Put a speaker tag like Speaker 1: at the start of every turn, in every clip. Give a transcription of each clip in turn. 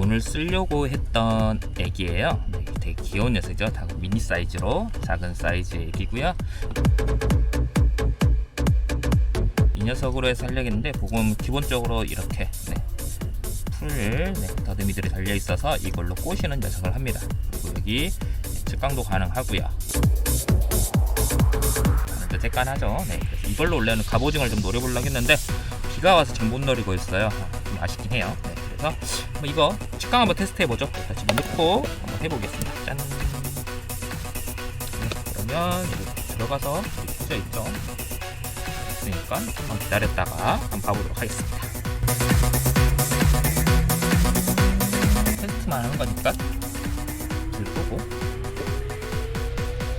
Speaker 1: 오늘 쓰려고 했던 애기예요. 네, 되게 귀여운 녀석이죠. 다 미니 사이즈로 작은 사이즈의 애기고요. 이 녀석으로 해서 하려겠는데 보금 기본적으로 이렇게 네, 풀 네, 더듬이들이 달려 있어서 이걸로 꼬시는 녀석을 합니다. 그리고 여기 네, 측강도 가능하고요. 하는데 쬐깐하죠. 네, 이걸로 원래는 갑오징어를 좀 노려보려고 했는데 비가 와서 지금 못 노리고 있어요. 아, 좀 아쉽긴 해요. 네, 그래서 한번 이거 측강 한번 테스트 해보죠. 자, 지금 넣고 한번 해보겠습니다. 짠. 네, 그러면 이거 들어가서 이렇게 켜져 있죠. 그러니까 한번 기다렸다가 한번 봐보도록 하겠습니다. 테스트만 하는 거니까 들고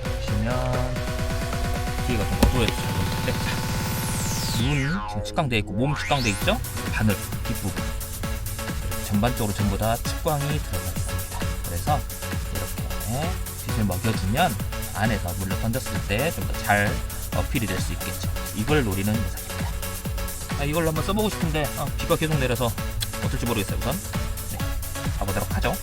Speaker 1: 보시면 뒤가 좀 어두워졌을 텐데 눈 지금 측강돼 있고 몸 측강돼 있죠? 바늘 뒷부분 이렇게 전반적으로 전부 다 측광이 들어가 있습니다. 그래서 이렇게 빛을 먹여주면 안에서 물을 던졌을 때 좀 더 잘 어필이 될 수 있겠죠. 이걸 노리는 녀석입니다. 아, 이걸로 한번 써보고 싶은데 아, 비가 계속 내려서 어떨지 모르겠어요. 우선 네, 가보도록 하죠.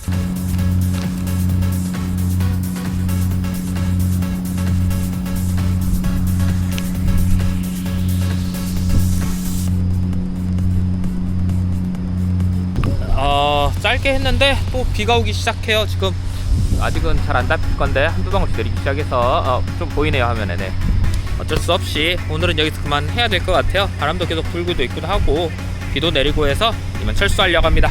Speaker 1: 어, 짧게 했는데 또 비가 오기 시작해요. 지금 아직은 잘 안 잡힐 건데 한두 방울씩 내리기 시작해서 어, 좀 보이네요 화면에. 네. 어쩔 수 없이 오늘은 여기서 그만 해야 될 것 같아요. 바람도 계속 불고도 있기도 하고 비도 내리고 해서 이만 철수하려고 합니다.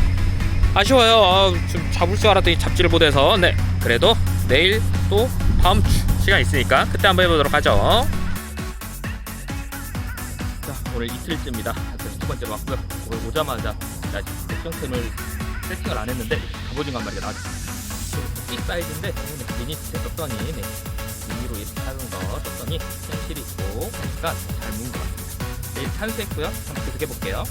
Speaker 1: 아쉬워요. 어, 좀 잡을 줄 알았더니 잡지를 못해서 네 그래도 내일 또 다음 주 시간 있으니까 그때 한번 해보도록 하죠. 자 오늘 이틀째입니다. 그래서 두 번째로 왔고요. 오늘 오자마자 아직 액션템을 세팅을 안 했는데 갑오징어 한 마리가 나왔어요. 빅 사이즈인데 저는 미니 때 썼더니 네, 미니로 이렇게 하는 거 썼더니 현실이 있고 하니까 잘 문 것 같습니다. 내일 탄수했고요. 한번 계속 해볼게요.